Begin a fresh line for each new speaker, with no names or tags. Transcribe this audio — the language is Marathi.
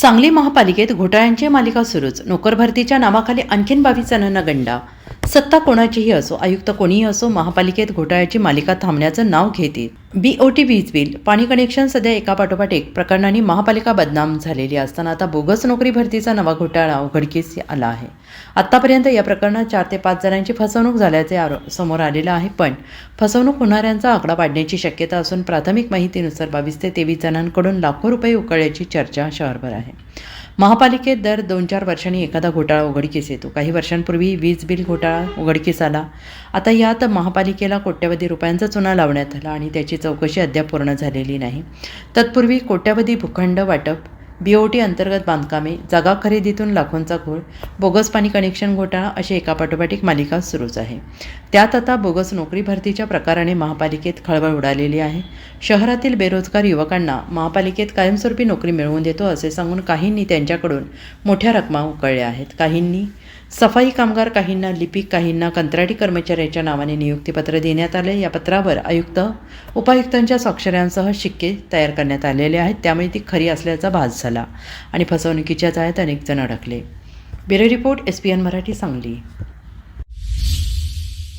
सांगली महापालिकेत घोटाळ्यांची मालिका सुरूच. नोकर भरतीच्या नावाखाली आणखीन बावीस जणांना गंडा सत्ता कोणाचीही असो आयुक्त कोणीही असो महापालिकेत घोटाळ्याची मालिका थांबण्याचं नाव घेते बीओटी वीज बिल पाणी कनेक्शन सध्या एकापाठोपाठ एक प्रकरणांनी महापालिका बदनाम झालेली असताना आता बोगस नोकरी भरतीचा नवा घोटाळा उघडकीस आला आहे. आत्तापर्यंत या प्रकरणात चार ते पाच जणांची फसवणूक झाल्याचे आरो समोर आलेलं आहे पण फसवणूक होणाऱ्यांचा आकडा वाढण्याची शक्यता असून प्राथमिक माहितीनुसार बावीस ते तेवीस जणांकडून लाखो रुपये उकळल्याची चर्चा शहरभर आहे. महापालिकेत दर दोन चार वर्षांनी एखादा घोटाळा उघडकीस येतो. काही वर्षांपूर्वी वीज बिल घोटाळा उघडकीस आला आता यात महापालिकेला कोट्यवधी रुपयांचा चुना लावण्यात आला आणि त्याची चौकशी अद्याप पूर्ण झालेली नाही. तत्पूर्वी कोट्यवधी भूखंड वाटप बीओटी अंतर्गत बांधकामे जागा खरेदीतून लाखोंचा घोळ बोगस पाणी कनेक्शन घोटाळा अशी एकापाठोपाठ एक मालिका सुरूच आहे. त्यात आता बोगस नोकरी भरतीच्या प्रकाराने महापालिकेत खळबळ उडालेली आहे. शहरातील बेरोजगार युवकांना महापालिकेत कायमस्वरूपी नोकरी मिळवून देतो असे सांगून काहींनी त्यांच्याकडून मोठ्या रकमा उकळल्या आहेत. काहींनी सफाई कामगार काहींना लिपिक काहींना कंत्राटी कर्मचाऱ्याच्या नावाने नियुक्तीपत्र देण्यात आले. या पत्रावर आयुक्त उपायुक्तांच्या स्वाक्षऱ्यांसह शिक्के तयार करण्यात आलेले आहेत. त्यामुळे ती खरी असल्याचा भास झाला. झाला आणि फसवणुकीच्या जाळ्यात अनेक जण अडकले. Bureau report S P N Marathi Sangli.